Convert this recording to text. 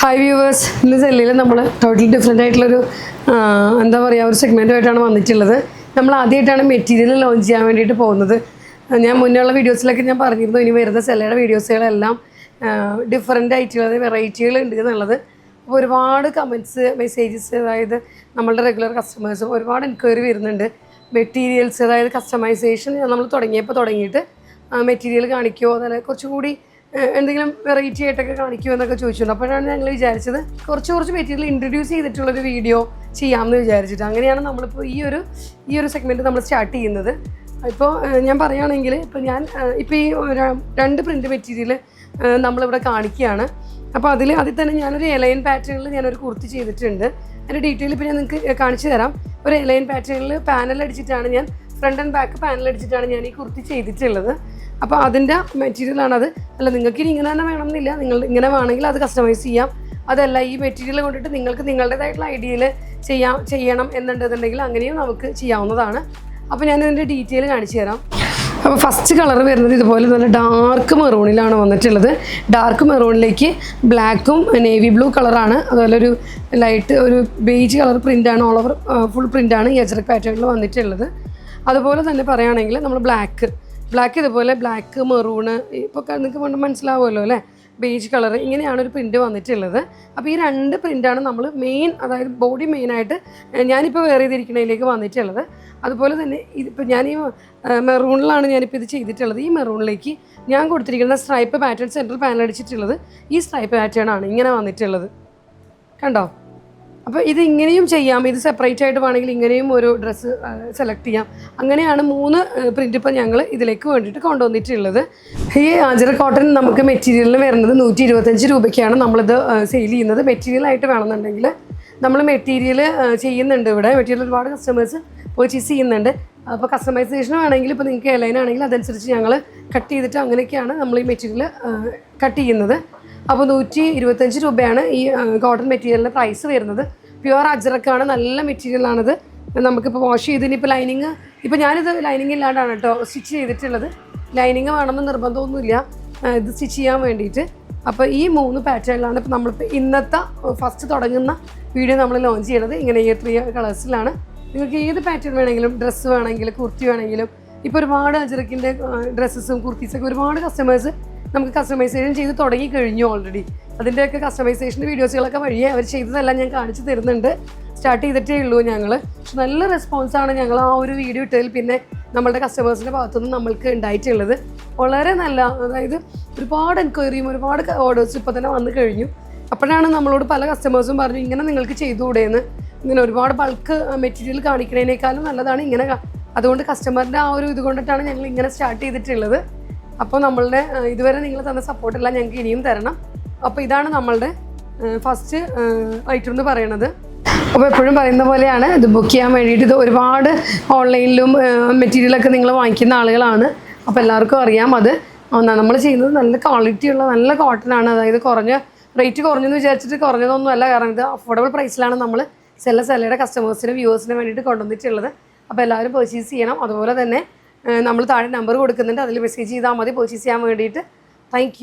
Hi viewers ഇന്ന് സെല്ലിൽ നമ്മൾ ടോട്ടലി ഡിഫറെന്റ് ആയിട്ടുള്ളൊരു എന്താ പറയുക ഒരു സെഗ്മെന്റുമായിട്ടാണ് വന്നിട്ടുള്ളത്. നമ്മൾ ആദ്യമായിട്ടാണ് മെറ്റീരിയൽ ലോഞ്ച് ചെയ്യാൻ വേണ്ടിയിട്ട് പോകുന്നത്. ഞാൻ ഞാൻ മുന്നേയുള്ള വീഡിയോസിലൊക്കെ ഞാൻ പറഞ്ഞിരുന്നു ഇനി വരുന്ന സെല്ലയുടെ വീഡിയോസുകളെല്ലാം ഡിഫറെന്റ് ആയിട്ടുള്ളത് വെറൈറ്റികളുണ്ട് എന്നുള്ളത്. അപ്പോൾ ഒരുപാട് കമന്റ്സ് മെസ്സേജസ് അതായത് നമ്മളുടെ റെഗുലർ കസ്റ്റമേഴ്സും ഒരുപാട് എൻക്വയറി വരുന്നുണ്ട്. മെറ്റീരിയൽസ് അതായത് കസ്റ്റമൈസേഷൻ നമ്മൾ തുടങ്ങിയപ്പോൾ തുടങ്ങിയിട്ട് മെറ്റീരിയൽ കാണിക്കുമോ അതായത് കുറച്ചുകൂടി എന്തെങ്കിലും വെറൈറ്റി ആയിട്ടൊക്കെ കാണിക്കുമെന്നൊക്കെ ചോദിച്ചിട്ടുണ്ട്. അപ്പോഴാണ് ഞങ്ങൾ വിചാരിച്ചത് കുറച്ച് കുറച്ച് മെറ്റീരിയൽ ഇൻട്രൊഡ്യൂസ് ചെയ്തിട്ടുള്ളൊരു വീഡിയോ ചെയ്യാമെന്ന് വിചാരിച്ചിട്ട്. അങ്ങനെയാണ് നമ്മളിപ്പോൾ ഈ ഒരു ഈ ഒരു സെഗ്മെന്റ് നമ്മൾ സ്റ്റാർട്ട് ചെയ്യുന്നത്. ഇപ്പോൾ ഞാൻ പറയുകയാണെങ്കിൽ ഇപ്പോൾ ഞാൻ ഇപ്പോൾ ഈ രണ്ട് പ്രിന്റ് മെറ്റീരിയൽ നമ്മളിവിടെ കാണിക്കുകയാണ്. അപ്പോൾ അതിൽ അതിൽ തന്നെ ഞാനൊരു എലൈൻ പാറ്റേണിൽ ഞാനൊരു കുർത്തി ചെയ്തിട്ടുണ്ട്. അതിന്റെ ഡീറ്റെയിൽ ഇപ്പോൾ ഞാൻ നിങ്ങൾക്ക് കാണിച്ചു തരാം. ഒരു എലൈൻ പാറ്റേണിൽ പാനൽ അടിച്ചിട്ടാണ് ഞാൻ ഫ്രണ്ട് ആൻഡ് ബാക്ക് പാനൽ അടിച്ചിട്ടാണ് ഞാൻ ഈ കുർത്തി ചെയ്തിട്ടുള്ളത്. അപ്പോൾ അതിന്റെ മെറ്റീരിയൽ ആണത് അല്ല നിങ്ങൾക്ക് ഇനി ഇങ്ങനെ തന്നെ വേണമെന്നില്ല. നിങ്ങൾ ഇങ്ങനെ വേണമെങ്കിൽ അത് കസ്റ്റമൈസ് ചെയ്യാം. അതല്ല ഈ മെറ്റീരിയൽ കൊണ്ടിട്ട് നിങ്ങൾക്ക് നിങ്ങളുടേതായിട്ടുള്ള ഐഡിയയിൽ ചെയ്യാം ചെയ്യണം എന്നുണ്ടെന്നുണ്ടെങ്കിൽ അങ്ങനെയും നമുക്ക് ചെയ്യാവുന്നതാണ്. അപ്പോൾ ഞാൻ ഇതിന്റെ ഡീറ്റെയിൽ കാണിച്ചു തരാം. അപ്പോൾ ഫസ്റ്റ് കളർ വരുന്നത് ഇതുപോലെ നല്ല ഡാർക്ക് മെറൂണിലാണ് വന്നിട്ടുള്ളത്. ഡാർക്ക് മെറൂണിലേക്ക് ബ്ലാക്കും നേവി ബ്ലൂ കളറാണ് അതുപോലെ ഒരു ലൈറ്റ് ഒരു ബേജ് കളർ പ്രിന്റാണ് ഓൾ ഓവർ ഫുൾ പ്രിന്റാണ് ഈ അജറക് പാറ്റേണിൽ വന്നിട്ടുള്ളത്. അതുപോലെ തന്നെ പറയുകയാണെങ്കിൽ നമ്മൾ ബ്ലാക്ക് ബ്ലാക്ക് ഇതുപോലെ ബ്ലാക്ക് മെറൂണ് ഇപ്പോൾ നിങ്ങൾക്ക് കൊണ്ട് മനസ്സിലാവുമല്ലോ അല്ലേ? ബേജ് കളർ ഇങ്ങനെയാണ് ഒരു പ്രിന്റ് വന്നിട്ടുള്ളത്. അപ്പോൾ ഈ രണ്ട് പ്രിന്റാണ് നമ്മൾ മെയിൻ അതായത് ബോഡി മെയിനായിട്ട് ഞാനിപ്പോൾ വേറെ ചെയ്തിരിക്കുന്നതിലേക്ക് വന്നിട്ടുള്ളത്. അതുപോലെ തന്നെ ഇതിപ്പോൾ ഞാൻ ഈ മെറൂണിലാണ് ഞാനിപ്പോൾ ഇത് ചെയ്തിട്ടുള്ളത്. ഈ മെറൂണിലേക്ക് ഞാൻ കൊടുത്തിരിക്കുന്ന സ്ട്രൈപ്പ് പാറ്റേൺ സെൻട്രൽ പാനൽ അടിച്ചിട്ടുള്ളത് ഈ സ്ട്രൈപ്പ് പാറ്റേൺ ആണ് ഇങ്ങനെ വന്നിട്ടുള്ളത്. കണ്ടോ? അപ്പോൾ ഇത് ഇങ്ങനെയും ചെയ്യാം. ഇത് സെപ്പറേറ്റ് ആയിട്ട് വേണമെങ്കിൽ ഇങ്ങനെയും ഒരു ഡ്രസ്സ് സെലക്ട് ചെയ്യാം. അങ്ങനെയാണ് മൂന്ന് പ്രിന്റ് ഇപ്പോൾ ഞങ്ങൾ ഇതിലേക്ക് വേണ്ടിയിട്ട് കൊണ്ടുവന്നിട്ടുള്ളത്. ഈ ആജറ കോട്ടൺ നമുക്ക് മെറ്റീരിയലിന് വരുന്നത് നൂറ്റി ഇരുപത്തഞ്ച് രൂപയ്ക്കാണ്. നമ്മളിത് സെയിൽ ചെയ്യുന്നത്. മെറ്റീരിയൽ ആയിട്ട് വേണമെന്നുണ്ടെങ്കിൽ നമ്മൾ മെറ്റീരിയൽ ചെയ്യുന്നുണ്ട് ഇവിടെ. മെറ്റീരിയൽ ഒരുപാട് കസ്റ്റമേഴ്സ് പർച്ചേസ് ചെയ്യുന്നുണ്ട്. അപ്പോൾ കസ്റ്റമൈസേഷൻ വേണമെങ്കിൽ ഇപ്പോൾ നിങ്ങൾക്ക് എലൈൻ ആണെങ്കിൽ അതനുസരിച്ച് ഞങ്ങൾ കട്ട് ചെയ്തിട്ട് അങ്ങനെയൊക്കെയാണ് നമ്മൾ ഈ മെറ്റീരിയൽ കട്ട് ചെയ്യുന്നത്. അപ്പോൾ നൂറ്റി ഇരുപത്തഞ്ച് രൂപയാണ് ഈ കോട്ടൺ മെറ്റീരിയലിന്റെ പ്രൈസ് വരുന്നത്. പ്യുവർ അജറക്കാണ് നല്ല മെറ്റീരിയലാണിത് നമുക്കിപ്പോൾ വാഷ് ചെയ്ത് ഇനിയിപ്പോൾ ലൈനിങ് ഇപ്പോൾ ഞാനിത് ലൈനിങ് ഇല്ലാണ്ടാണ് കേട്ടോ സ്റ്റിച്ച് ചെയ്തിട്ടുള്ളത്. ലൈനിങ് വേണമെന്ന് നിർബന്ധമൊന്നുമില്ല. ഇത് സ്റ്റിച്ച് ചെയ്യാൻ വേണ്ടിയിട്ട്. അപ്പോൾ ഈ മൂന്ന് പാറ്റേണിലാണ് ഇപ്പോൾ നമ്മളിപ്പോൾ ഇന്നത്തെ ഫസ്റ്റ് തുടങ്ങുന്ന വീഡിയോ നമ്മൾ ലോഞ്ച് ചെയ്യണത്. ഇങ്ങനെ ഈ ത്രീ കളേഴ്സിലാണ് നിങ്ങൾക്ക് ഏത് പാറ്റേൺ വേണമെങ്കിലും ഡ്രസ്സ് വേണമെങ്കിലും കുർത്തി വേണമെങ്കിലും ഇപ്പോൾ ഒരുപാട് അജറക്കിന്റെ ഡ്രസ്സസും കുർത്തീസൊക്കെ ഒരുപാട് കസ്റ്റമേഴ്സ് നമുക്ക് കസ്റ്റമൈസേഷൻ ചെയ്ത് തുടങ്ങി കഴിഞ്ഞു ഓൾറെഡി അതിന്റെയൊക്കെ കസ്റ്റമൈസേഷന്റെ വീഡിയോസുകളൊക്കെ വഴിയെ അവർ ചെയ്തതെല്ലാം ഞാൻ കാണിച്ചു തരുന്നുണ്ട്. സ്റ്റാർട്ട് ചെയ്തിട്ടേ ഉള്ളൂ ഞങ്ങൾ പക്ഷെ നല്ല റെസ്പോൺസാണ് ഞങ്ങൾ ആ ഒരു വീഡിയോ ഇട്ടതിൽ പിന്നെ നമ്മളുടെ കസ്റ്റമേഴ്സിന്റെ ഭാഗത്തുനിന്ന് നമ്മൾക്ക് ഉണ്ടായിട്ടുള്ളത്. വളരെ നല്ല അതായത് ഒരുപാട് എൻക്വയറിയും ഒരുപാട് ഓർഡേഴ്സ് ഇപ്പോൾ തന്നെ വന്നു കഴിഞ്ഞു. അപ്പോഴാണ് നമ്മളോട് പല കസ്റ്റമേഴ്സും പറഞ്ഞു ഇങ്ങനെ നിങ്ങൾക്ക് ചെയ്തുകൂടെയെന്ന് ഇങ്ങനെ ഒരുപാട് ബൾക്ക് മെറ്റീരിയൽ കാണിക്കുന്നതിനേക്കാളും നല്ലതാണ് ഇങ്ങനെ അതുകൊണ്ട് കസ്റ്റമറിന്റെ ആ ഒരു ഇത് കൊണ്ടിട്ടാണ് ഞങ്ങൾ ഇങ്ങനെ സ്റ്റാർട്ട് ചെയ്തിട്ടുള്ളത്. അപ്പോൾ നമ്മളുടെ ഇതുവരെ നിങ്ങൾ തന്ന സപ്പോർട്ടെല്ലാം ഞങ്ങൾക്ക് ഇനിയും തരണം. അപ്പോൾ ഇതാണ് നമ്മളുടെ ഫസ്റ്റ് ഐറ്റം എന്ന് പറയുന്നത് അപ്പോൾ എപ്പോഴും പറയുന്ന പോലെയാണ് ഇത് ബുക്ക് ചെയ്യാൻ വേണ്ടിയിട്ട് ഇത് ഒരുപാട് ഓൺലൈനിലും മെറ്റീരിയലൊക്കെ നിങ്ങൾ വാങ്ങിക്കുന്ന ആളുകളാണ്. അപ്പോൾ എല്ലാവർക്കും അറിയാം അത്. നമ്മൾ ചെയ്യുന്നത് നല്ല ക്വാളിറ്റിയുള്ള നല്ല കോട്ടൺ ആണ്. അതായത് കുറഞ്ഞ റേറ്റ് കുറഞ്ഞെന്ന് വിചാരിച്ചിട്ട് കുറഞ്ഞതൊന്നും അല്ല. കാരണം ഇത് അഫോർഡബിൾ പ്രൈസിലാണ് നമ്മൾ സെല്ല സെല്ലയുടെ കസ്റ്റമേഴ്സിനും വ്യൂവേഴ്സിനും വേണ്ടിയിട്ട് കൊണ്ടുവന്നിട്ടുള്ളത്. അപ്പോൾ എല്ലാവരും പർച്ചേസ് ചെയ്യണം. അതുപോലെ തന്നെ നമ്മൾ താഴെ നമ്പർ കൊടുക്കുന്നുണ്ട്. അതിൽ മെസ്സേജ് ചെയ്താൽ മതി. പർച്ചേസ് ചെയ്യാൻ വേണ്ടിയിട്ട്. താങ്ക്